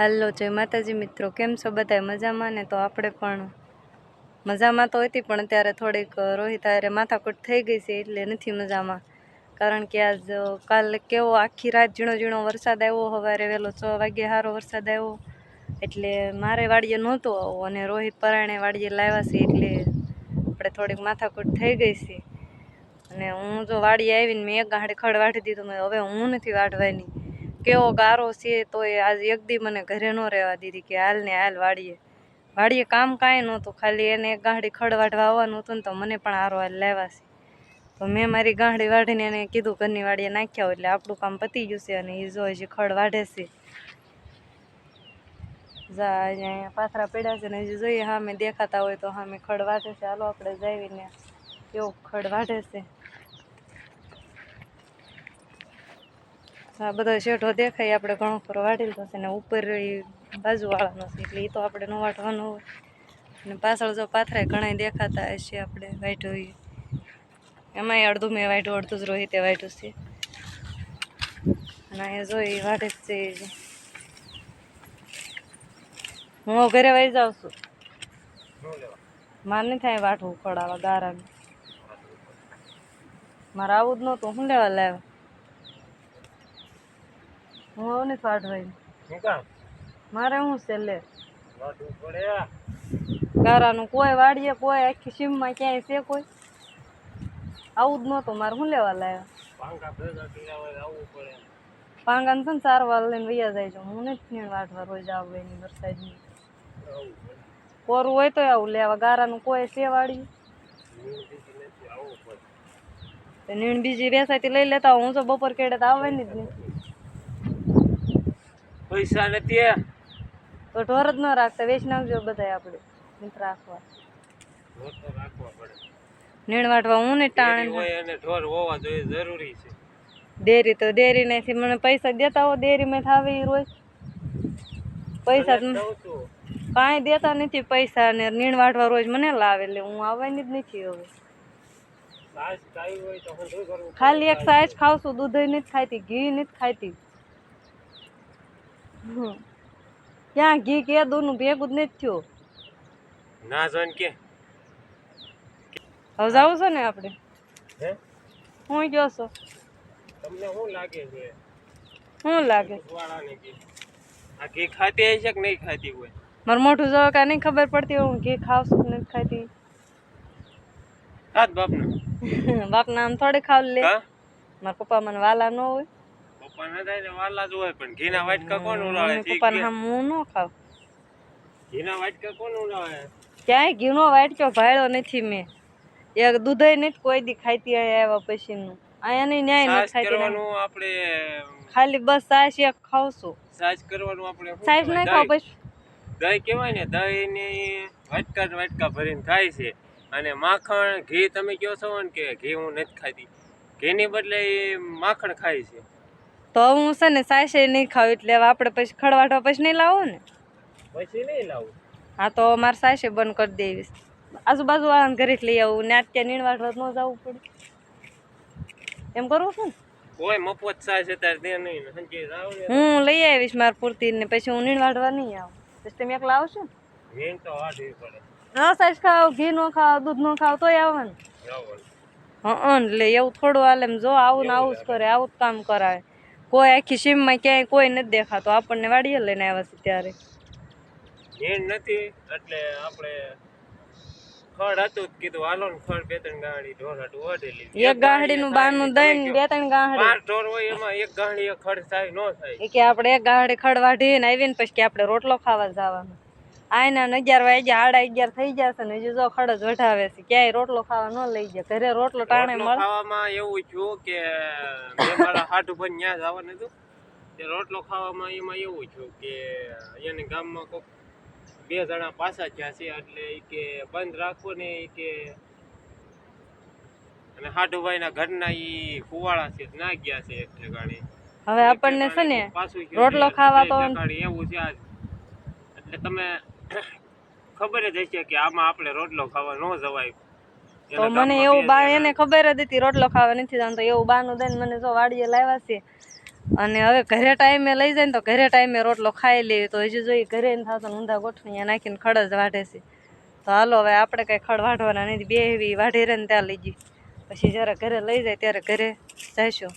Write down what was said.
હાલો, જય માતાજી મિત્રો. કેમ છો બધાય? મજામાં ને? તો આપણે પણ મજામાં તો હતી, પણ ત્યારે થોડીક રોહિત હારે માથાકૂટ થઈ ગઈ છે, એટલે નથી મજામાં. કારણ કે આજ કાલ કેવો આખી રાત ઝીણો ઝીણો વરસાદ આવ્યો, સવારે વહેલો છ વાગે સારો વરસાદ આવ્યો. એટલે મારે વાડીએ નહોતો આવો, અને રોહિત પરાણે વાડીએ લાવ્યા છે, એટલે આપણે થોડીક માથાકૂટ થઈ ગઈ છે. અને હું જો વાડીએ આવીને મેં એક ગાંઠે ખડ વાઢી દીધું, મેં હવે હું નથી વાઢવાની. કેવો ગારો છે તો એ આજ એક દી મને ઘરે ન રહેવા દીધી કે હાલ ને હાલ વાડીએ. વાડીએ કામ કાંઈ નહોતું, ખાલી એને એક ખડવાઢવા ખડ આવવાનું હતું ને તો મને પણ હારો હાલ લાવ્યા છે. તો મેં મારી ગાંડી વાઢીને એને કીધું ઘરની વાડીએ નાખ્યા એટલે આપણું કામ પતી ગયું છે અને એ જો હજી ખડ વાઢે છે. જા, અહીંયા પાથરા પડ્યા છે ને હજી જોઈએ હા મેં દેખાતા હોય તો હા મેં ખડ વાઢે છે. હાલો, આપણે જઈને કેવું ખડ વાઢે છે. આ બધો શેઠો દેખાય, આપણે ઘણો ખરો વાઢી લીધો છે ને ઉપર એ બાજુવાળાનો છે, એટલે એ તો આપણે ન વાટવાનો હોય. અને પાછળ જો પાથરાય ઘણા દેખાતા હશે આપણે વાઢ્યો ઈ. એમાંય અડધું મેં વાઢ્યું, અડધું જ રોહિતે વાઢ્યું છે. અને અહીંયા જોઈ વાઢે જ છે હું ઘરે વહી જાઉં છું. મારે નહીં થાય વાઢવું ખોડાવા ગારાને મારે આવું જ નહોતું. હું લેવા લાવ્યા? હું આવું વાઢવાની શું મારે શું છે લે. ગારાનું કોઈ વાડીએ કોઈ આખી સીમમાં ક્યાંય છે કોઈ? આવું જ નહોતું મારે શું લેવા લાવ્યા છે ને ચાર વાર લઈને વૈયા જાય છે. હું નથી વાટવા રોજ આવું એની વરસાદની. કોરું હોય તો આવું લેવા. ગારાનું કોઈ છે વાડી નીણ બીજી નથી આવવું પડે. તો નીણ બીજી વેસાયથી લઈ લેતા હું તો બપોર કેડે તો આવવાની જ નહીં પૈસા નથી તો ઢોર જ ન રાખતા વેચ નાખજો બધાય આપણે મિત્ર રાખવા. નીણ વાટવા હું ને ટાણે ઢોર હોવા જોઈએ જરૂરી છે. ડેરી તો ડેરી નથી મને પૈસા દેતા હો ડેરીમાં થાવી રોજ. પૈસા કાંઈ દેતા નથી પૈસા ને નીણ વાટવા રોજ મને લાવે એટલે હું આવવાની જ નથી હવે. ખાલી એક સાઈઝ ખાવશું દૂધ નથી ખાતી ઘી નથી ખાતી. ક્યાં ઘી કે દૂધનું ભેગું જ નથી થયું. ના જોઈને કે. હવે જવું છે ને આપણે? હે? હું ગયો છો. તમને શું લાગે છે? શું લાગે? વાળાને ઘી. આ ઘી ખાતી હશે કે નહીં ખાતી હોય? મારું મોઢું જોવે કાંઈ નહીં ખબર પડતી હોય હું ઘી ખાવશું કે નથી ખાતી. હાથ બાપને. બાપના આમ થોડી ખાવ લે. હા? મારા પપ્પા મને વાલા ન હોય. પપ્પા ના થાય ને વાલા જ હોય પણ ઘીના વાટકા કોણ ઉડાવે પપ્પાને આમ હું ન ખાવ ઘીના વાટકા કોણ ઉડાવે ક્યાંય ઘીનો વાટક્યો ભાળ્યો નથી મેં. એક દૂધય નથી કોઈ દી ખાતી આવ્યા પછીનું. અહીંયા ન્યાય નથી સાસ ને. કરવાનું આપણે ખાલી બસ સાસ એક ખાવશું સાસ કરવાનું આપણે સાસ કહેવાય? ખાવ પછી. દહીં કહેવાય ને દહીં ને વાટકા વાટકા ભરીને થાય છે. અને માખણ ઘી તમે કહો છો ને કે ઘી હું નથી ખાતી ઘીની બદલે માખણ ખાય છે. તો હું છે ને સાસે નહીં ખાવ એટલે હવે આપણે પછી ખડવાટવા પછી નહીં લાવો ને? પછી નહીં લાવું. હા તો મારે સાસે બંધ કરી દેવીશ. આજુબાજુ વાળાને ઘરે જ લઈ આવું ને અત્યારે નીણવાટવા ન જવું પડે. એમ કરવું છું ને? હું લઈ આવીશ માર પૂરતી ને પછી હું નીણવાડવા નહીં આવું. પછી તમે એકલા આવશો ને? ન સાસ ખાવ ઘી નો ખાવ દૂધ નો ખાવ તોય આવવાનું. હં એટલે એવું થોડું હાલે જો આવું ને આવું જ કરે આવું જ કામ કરાવે. કોઈ આખી સીમમાં ક્યાંય કોઈ નથી દેખાતો. આપણને વાડીએ લઈને આવ્યા છે ત્યારે. મેન નથી એટલે આપણે ખડ હતું કીધું હાલો ને ખડ બે ત્રણ ગાડી ઢોર લીધી. એક ગાંહડીનું બાનું દઈને બે ત્રણ ગાડી પાંચ ઢોર હોય એમાં એક ગાડી ખડ થાય ન થાય. કે આપણે એક ગાંહડી ખડવાઢીને આવીને પછી કે આપણે રોટલો ખાવા જવાનું. આયના ને અગિયાર વાગ્યા સાડા અગિયાર થઈ જશે ને હજી જો ખડ જ વઢાવે છે ક્યાંય રોટલો ખાવા ન લઈ જાય. ઘરે રોટલો ટાણે મળે. ખાવામાં એવું થયું કે મેં મારા હાટ ઉપર ન્યા જવાનું હતું. તે રોટલો ખાવામાં એમાં એવું થયું કે અહીંયાને ગામમાં કોક બે જણા પાછા થયા છે એટલે કે બંધ રાખો ને કે અને હાટુભાઈના ઘરના ઈ ફુવાળા છે ના ગયા છે એટલે ગાડી હવે આપણને છે ને રોટલો ખાવા તો- એવું છે આજ. એટલે તમે ખબર જ હશે કે આમાં આપણે રોટલો ખાવા ન જવાય. તો મને એવું બા એને ખબર જ હતી રોટલો ખાવા નથી જાણતો. તો એવું બાનું દઈને મને જો વાડીએ લાવ્યા છે. અને હવે ઘરે ટાઈમે લઈ જાય ને તો ઘરે ટાઈમે રોટલો ખાઈ લેવી. તો હજી જોઈ ઘરે ને થતો ઊંધા ગોઠણીયા નાખીને ખડ જ વાઢે છે. તો હાલો હવે આપણે કંઈ ખડ વાઢવાના નથી. બે એવી વાઢી રહે ને ત્યાં લઈ જઈએ પછી જ્યારે ઘરે લઈ જાય ત્યારે ઘરે જઈશું.